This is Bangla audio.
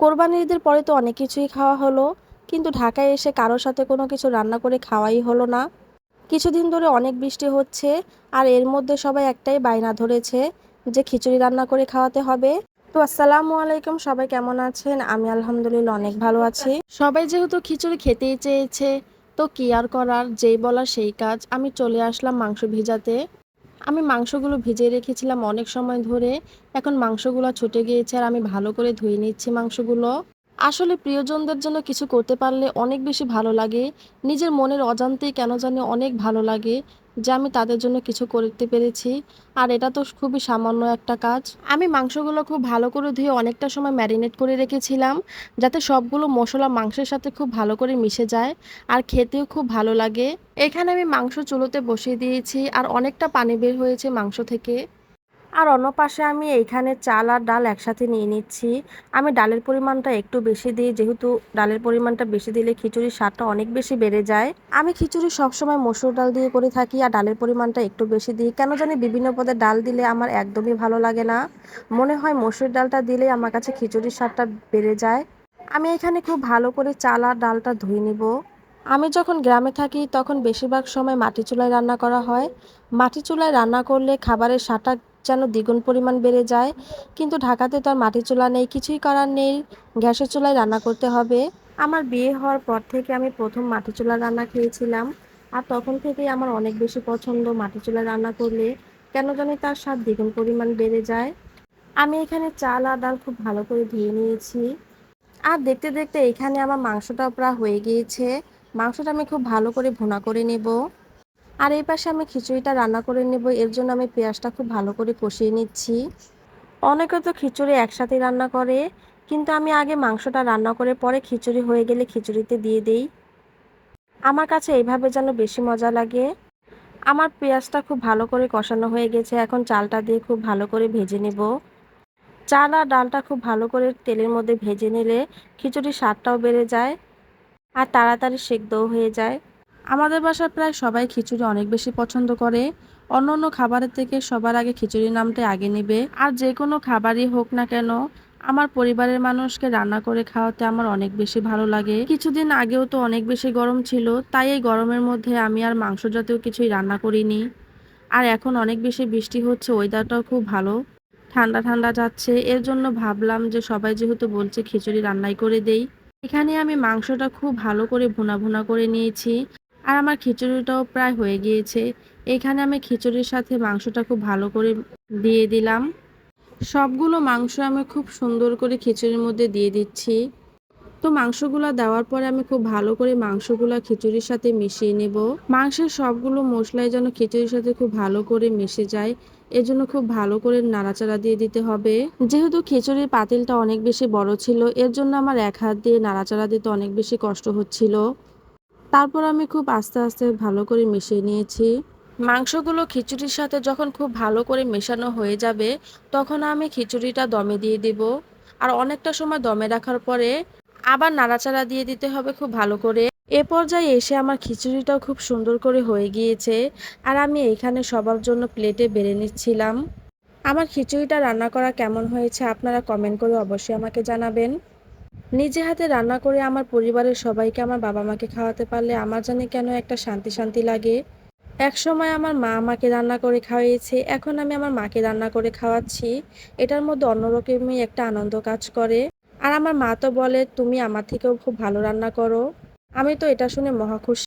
কোরবানির ঈদের পরে তো অনেক কিছুই খাওয়া হলো, কিন্তু ঢাকায় এসে কারোর সাথে কোনো কিছু রান্না করে খাওয়াই হলো না। কিছুদিন ধরে অনেক বৃষ্টি হচ্ছে, আর এর মধ্যে সবাই একটাই বায়না ধরেছে যে খিচুড়ি রান্না করে খাওয়াতে হবে। তো আসসালামু আলাইকুম, সবাই কেমন আছেন? আমি আলহামদুলিল্লাহ অনেক ভালো আছি। সবাই যেহেতু খিচুড়ি খেতেই চেয়েছে, তো কি আর করার, যেই বলার সেই কাজ। আমি চলে আসলাম মাংস ভিজাতে। আমি মাংসগুলো ভেজে রেখেছিলাম অনেক সময় ধরে। এখন মাংসগুলো ছুটে গিয়েছে আর আমি ভালো করে ধুয়ে নিচ্ছি মাংসগুলো। আসলে প্রিয়জনদের জন্য কিছু করতে পারলে অনেক বেশি ভালো লাগে। নিজের মনের অজান্তেই কেন জানি অনেক ভালো লাগে। যে আমি তাদের জন্য কিছু করতে পেরেছি। আর এটা তো খুবই সামান্য একটা কাজ। আমি মাংসগুলো খুব ভালো করে ধুয়ে অনেকটা সময় ম্যারিনেট করে রেখেছিলাম, যাতে সবগুলো মশলা মাংসের সাথে খুব ভালো করে মিশে যায় আর খেতেও খুব ভালো লাগে। এখানে আমি মাংস চুলোতে বসিয়ে দিয়েছি আর অনেকটা পানি বের হয়েছে মাংস থেকে। আর অন্য পাশে আমি এইখানে চাল আর ডাল একসাথে নিয়ে নিচ্ছি। আমি ডালের পরিমাণটা একটু বেশি দিই, যেহেতু ডালের পরিমাণটা বেশি দিলে খিচুড়ির স্বাদটা অনেক বেশি বেড়ে যায়। আমি খিচুড়ি সবসময় মসুর ডাল দিয়ে করে থাকি আর ডালের পরিমাণটা একটু বেশি দিই। কেন জানি বিভিন্ন পদের ডাল দিলে আমার একদমই ভালো লাগে না। মনে হয় মসুর ডালটা দিলে আমার কাছে খিচুড়ির স্বাদটা বেড়ে যায়। আমি এখানে খুব ভালো করে চাল আর ডালটা ধুয়ে নিব। আমি যখন গ্রামে থাকি তখন বেশিরভাগ সময় মাটি চুলায় রান্না করা হয়। মাটি চুলায় রান্না করলে খাবারের স্বাদটা যেন দ্বিগুণ পরিমাণ বেড়ে যায়। কিন্তু ঢাকাতে তো আর মাটির চুলা নেই, কিছুই করার নেই। গ্যাসের চুলায় রান্না করতে হবে। আমার বিয়ে হওয়ার পর থেকে আমি প্রথম মাটি চুলা রান্না খেয়েছিলাম। আর তখন থেকেই আমার অনেক বেশি পছন্দ মাটি চুলায় রান্না করলে। কেন জানি তার স্বাদ দ্বিগুণ পরিমাণ বেড়ে যায়। আমি এখানে চাল আর ডাল খুব ভালো করে ধুয়ে নিয়েছি। আর দেখতে দেখতে এখানে আমার মাংসটা প্রায় হয়ে গিয়েছে। মাংসটা আমি খুব ভালো করে ভুনা করে নেব। আর এই পাশে আমি খিচুড়িটা রান্না করে নেব, এর জন্য আমি পেঁয়াজটা খুব ভালো করে কষিয়ে নিচ্ছি। অনেকে তো খিচুড়ি একসাথে রান্না করে, কিন্তু আমি আগে মাংসটা রান্না করে পরে খিচুড়ি হয়ে গেলে খিচুড়িতে দিয়ে দিই। আমার কাছে এইভাবে যেন বেশি মজা লাগে। আমার পেঁয়াজটা খুব ভালো করে কষানো হয়ে গেছে, এখন চালটা দিয়ে খুব ভালো করে ভেজে নেব। চাল আর ডালটা খুব ভালো করে তেলের মধ্যে ভেজে নিলে খিচুড়ির স্বাদটাও বেড়ে যায় আর তাড়াতাড়ি সেদ্ধও হয়ে যায়। আমাদের বাসায় প্রায় সবাই খিচুড়ি অনেক বেশি পছন্দ করে। অন্য অন্য খাবারের থেকে সবার আগে খিচুড়ি নামটা আগে নেবে। আর যে কোনো খাবারই হোক না কেন, আমার পরিবারের মানুষকে রান্না করে খাওয়াতে আমার অনেক বেশি ভালো লাগে। কিছুদিন আগেও তো অনেক বেশি গরম ছিল, তাই এই গরমের মধ্যে আমি আর মাংস জাতীয় কিছুই রান্না করিনি। আর এখন অনেক বেশি বৃষ্টি হচ্ছে ওয়েদারটাও খুব ভালো। ঠান্ডা ঠান্ডা যাচ্ছে, এর জন্য ভাবলাম যে সবাই যেহেতু বলছে খিচুড়ি রান্নাই করে দেই, এখানে আমি মাংসটা খুব ভালো করে ভুনা ভুনা করে নিয়েছি। আর আমার খিচুড়িটাও প্রায় হয়ে গিয়েছে। এখানে আমি খিচুড়ির সাথে মাংসটা খুব ভালো করে দিয়ে দিলাম। সবগুলো মাংস আমি খুব সুন্দর করে খিচুড়ির মধ্যে দিয়ে দিচ্ছি। তো মাংসগুলো দেওয়ার পরে আমি খুব ভালো করে মাংসগুলো খিচুড়ির সাথে মিশিয়ে নেব। মাংসের সবগুলো মশলাই যেন খিচুড়ির সাথে খুব ভালো করে মিশে যায়, এজন্য খুব ভালো করে নাড়াচাড়া দিয়ে দিতে হবে। যেহেতু খিচুড়ির পাতিলটা অনেক বেশি বড় ছিল, এর জন্য আমার এক হাত দিয়ে নাড়াচাড়া দিতে অনেক বেশি কষ্ট হচ্ছিল। তারপর আমি খুব আস্তে আস্তে ভালো করে মিশিয়ে নিয়েছি। মাংসগুলো খিচুড়ির সাথে যখন খুব ভালো করে মেশানো হয়ে যাবে, তখন আমি খিচুড়িটা দমে দিয়ে দিব। আর অনেকটা সময় দমে রাখার পরে আবার নাড়াচাড়া দিয়ে দিতে হবে খুব ভালো করে। এ পর্যায়ে এসে আমার খিচুড়িটাও খুব সুন্দর করে হয়ে গিয়েছে। আর আমি এখানে সবার জন্য প্লেটে বেড়ে নিচ্ছিলাম। আমার খিচুড়িটা রান্না করা কেমন হয়েছে আপনারা কমেন্ট করে অবশ্যই আমাকে জানাবেন। নিজে হাতে রান্না করে আমার পরিবারের সবাইকে আমার বাবা মাকে খাওয়াতে পারলে আমার জানি কেন একটা শান্তি শান্তি লাগে? এক সময় আমার মা আমাকে রান্না করে খাওয়িয়েছে, এখন আমি আমার মাকে রান্না করে খাওয়াচ্ছি। এটার মধ্যে অন্যরকমই একটা আনন্দ কাজ করে। আর আমার মা তো বলে, তুমি আমার থেকেও খুব ভালো রান্না করো। আমি তো এটা শুনে মহা খুশি।